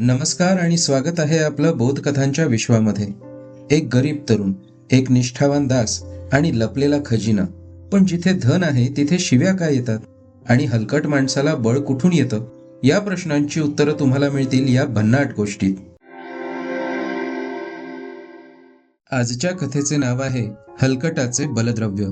नमस्कार आणि स्वागत आहे आपलं बोधकथांच्या विश्वामध्ये. एक गरीब तरुण एक निष्ठावान दास आणि लपलेला खजिना. पण जिथे धन आहे तिथे शिव्या काय येतात? आणि हलकट माणसाला बळ कुठून येतं? या प्रश्नांची उत्तरं तुम्हाला मिळतील या भन्नाट गोष्टीत. आजच्या कथेचे नाव आहे हलकटाचे बलद्रव्य.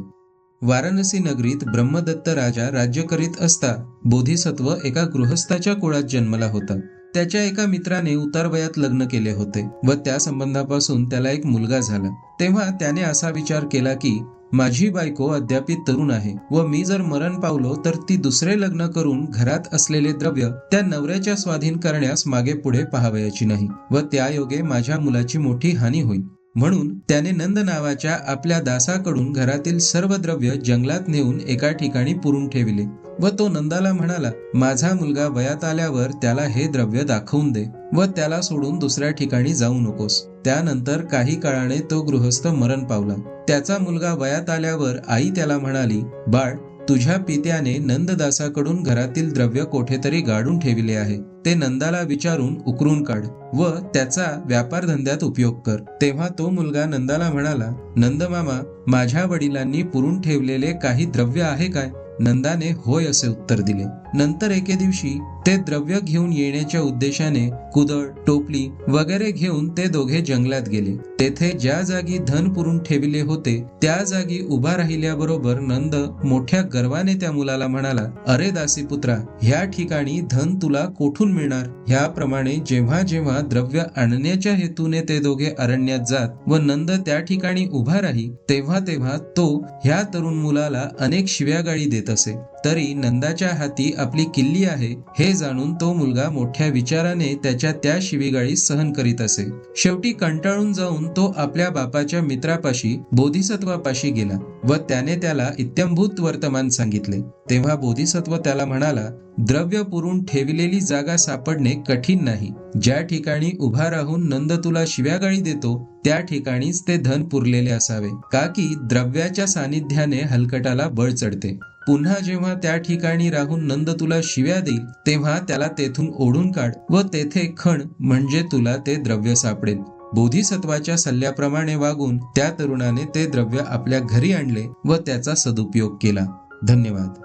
वाराणसी नगरीत ब्रह्मदत्त राजा राज्य करीत असता बोधिसत्व एका गृहस्थाच्या कुळात जन्मला होता. त्याच्या एका मित्राने उतारवयात लग्न केले होते व त्या संबंधापासून त्याला एक मुलगा झाला. तेव्हा त्याने असा विचार केला की माझी बायको अद्याप तरुण आहे व मी जर मरण पावलो तर ती दुसरे लग्न करून घरात असलेले द्रव्य त्या नवऱ्याच्या स्वाधीन करण्यास मागे पुढे पाहावयाची नाही व त्यायोगे माझ्या मुलाची मोठी हानी होईल. म्हणून त्याने नंद नावाच्या आपल्या दासाकडून घरातील सर्व द्रव्य जंगलात नेऊन एका ठिकाणी पुरून ठेविले. व तो नंदाला म्हणाला माझा मुलगा वयात आल्यावर त्याला हे द्रव्य दाखवून दे व त्याला सोडून दुसऱ्या ठिकाणी जाऊ नकोस. त्यानंतर काही काळाने तो गृहस्थ मरण पावला. त्याचा मुलगा वयात आल्यावर आई त्याला म्हणाली बाळ तुझ्या पित्याने नंददासाकडून घरातील द्रव्य कोठेतरी गाडून ठेविले आहे. ते नंदाला विचारून उकरून काढ व त्याचा व्यापार धंद्यात उपयोग कर. तेव्हा तो मुलगा नंदाला म्हणाला नंदमामा माझ्या वडिलांनी पुरून ठेवलेले काही द्रव्य आहे काय? नंदाने होय असे उत्तर दिले. नंतर एके दिवशी ते द्रव्य घेऊन येण्याच्या उद्देशाने कुदळ टोपली वगैरे घेऊन ते दोघे जंगलात गेले. तेथे ज्या जागी धन पुरून ठेविले होते त्या जागी उभा राहिल्याबरोबर नंद मोठ्या गर्वाने त्या मुलाला म्हणाला अरे दासी पुत्रा ह्या ठिकाणी धन तुला कोठून मिळणार ह्याप्रमाणे जेव्हा जेव्हा द्रव्य आणण्याच्या हेतूने ते दोघे अरण्यात जात व नंद त्या ठिकाणी उभा राही तेव्हा तेव्हा तो ह्या तरुण मुलाला अनेक शिव्यागाळी देत असे. तरी नंदाच्या हाती आपली किल्ली आहे हे जाणून तो मुलगा मोठ्या विचाराने त्याच्या त्या शिवीगाळी सहन करीत असे. शेवटी कंटाळून जाऊन तो आपल्या बापाच्या मित्रापाशी बोधिसत्वापाशी गेला व त्याने त्याला इत्यंभूत वर्तमान सांगितले. तेव्हा बोधिसत्व त्याला म्हणाला द्रव्य पुरून ठेवलेली जागा सापडणे कठीण नाही. ज्या ठिकाणी उभा राहून नंद तुला शिव्यागाळी देतो त्या ठिकाणीच ते धन पुरलेले असावे. का की द्रव्याच्या सानिध्याने हलकटाला बळ चढते. पुन्हा जेव्हा त्या ठिकाणी राहून नंद तुला शिव्या देईल तेव्हा त्याला तेथून ओढून काढ व तेथे खण म्हणजे तुला ते द्रव्य सापडेल. बोधिसत्वाच्या सल्ल्याप्रमाणे वागून त्या तरुणाने ते द्रव्य आपल्या घरी आणले व त्याचा सदुपयोग केला. धन्यवाद.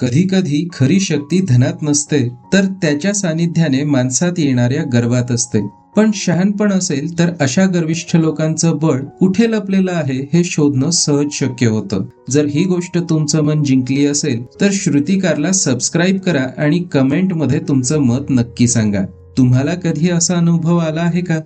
कधी कधी खरी शक्ती धनात नसते तर त्याच्या सानिध्याने माणसात येणाऱ्या गर्वात असते. पण शहाणपण असेल तर अशा गर्विष्ठ लोकांचं बळ कुठे लपलेलं आहे हे शोधणं सहज शक्य होतं. जर ही गोष्ट तुमचं मन जिंकली असेल तर श्रुतिकारला सबस्क्राईब करा आणि कमेंटमध्ये तुमचं मत नक्की सांगा. तुम्हाला कधी असा अनुभव आला आहे का?